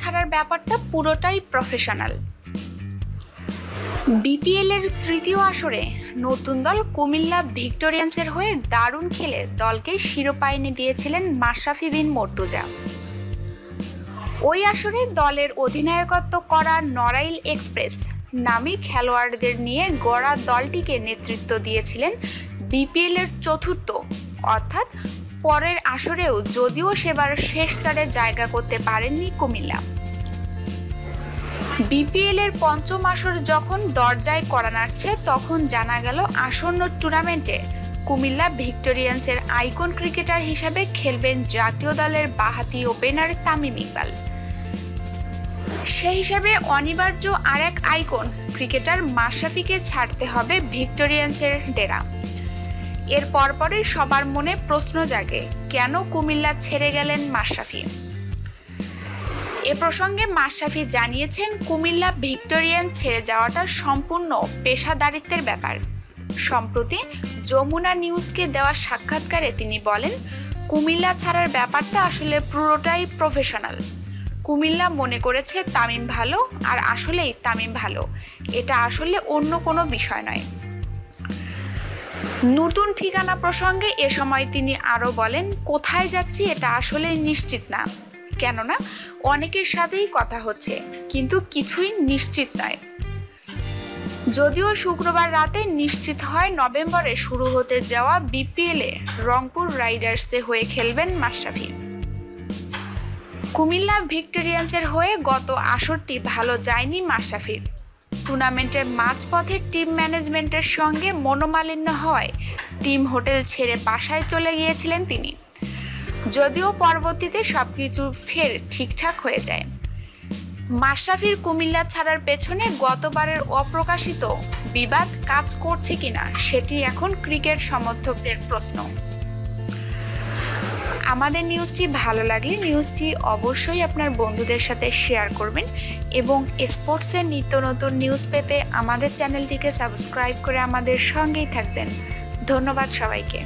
ছাড়ার ব্যাপারটা পুরোটাই প্রফেশনাল বিপিএল এর তৃতীয় আসরে নতুন দল কুমিল্লা ভিক্টোরিয়ান্সের হয়ে দারুণ খেলে দলকে শিরোপা এনে দিয়েছিলেন মাশরাফি বিন মর্তুজা। ওই আসরে দলের অধিনায়কত্ব করা নড়াইল এক্সপ্রেস, নামী খেলোয়াড়দের নিয়ে গড়া দলটিকে নেতৃত্ব দিয়েছিলেন বিপিএল এর চতুর্থ, অর্থাৎ পরের আসরেও যদিও সেবার শেষ চারে জায়গা করতে পারেননি কুমিল্লা। বিপিএল এর পঞ্চম আসর যখন দরজায় করা নাড়ছে, তখন জানা গেল আসন্ন টুর্নামেন্টে কুমিল্লা ভিক্টোরিয়ান্সের আইকন ক্রিকেটার হিসাবে খেলবেন জাতীয় দলের বাহাতি ওপেনার তামিম ইকবাল। সে হিসাবে অনিবার্য আরেক আইকন ক্রিকেটার মাশরাফিকে ছাড়তে হবে ভিক্টোরিয়ান্সের ডেরা। এর পরপরই সবার মনে প্রশ্ন জাগে, কেন কুমিল্লা ছেড়ে গেলেন মাশরাফি? এ প্রসঙ্গে মাশরাফি জানিয়েছেন, কুমিল্লা ভিক্টোরিয়ান ছেড়ে যাওয়াটা সম্পূর্ণ পেশাদারিত্বের ব্যাপার। সম্প্রতি যমুনা নিউজকে দেওয়া সাক্ষাৎকারে তিনি বলেন, কুমিল্লা ছাড়ার ব্যাপারটা আসলে পুরোটাই প্রফেশনাল। কুমিল্লা মনে করেছে তামিম ভালো আর আসলেই তামিম ভালো। এটা আসলে অন্য কোনো বিষয় নয়। নতুন ঠিকানা প্রসঙ্গে এ সময় তিনি আরও বলেন, কোথায় যাচ্ছি এটা আসলে নিশ্চিত না। কেননা অনেকের সাথেই কথা হচ্ছে, কিন্তু কিছুই নিশ্চিত নয়। যদিও শুক্রবার রাতে নিশ্চিত হয় নভেম্বরে শুরু হতে যাওয়া বিপিএলে রংপুর রাইডার্সে হয়ে খেলবেন মাশরাফি। কুমিল্লা ভিক্টোরিয়ান্সের হয়ে গত আসরটি ভালো যায়নি মাশরাফির। টুর্নামেন্টের মাঝপথে টিম ম্যানেজমেন্টের সঙ্গে মনোমালিন্য হয়। টিম হোটেল ছেড়ে বাসায় চলে গিয়েছিলেন তিনি। যদিও পরবর্তীতে সবকিছু ফের ঠিকঠাক হয়ে যায়। মাশরাফির কুমিল্লা ছাড়ার পেছনে গতবারের অপ্রকাশিত বিবাদ কাজ করছে কিনা, সেটি এখন ক্রিকেট সমর্থকদের প্রশ্ন। আমাদের নিউজটি ভালো লাগলে নিউজটি অবশ্যই আপনার বন্ধুদের সাথে শেয়ার করবেন। এবং স্পোর্টসের নিত্য নতুন নিউজ পেতে আমাদের চ্যানেলটিকে সাবস্ক্রাইব করে আমাদের সঙ্গেই থাকবেন। ধন্যবাদ সবাইকে।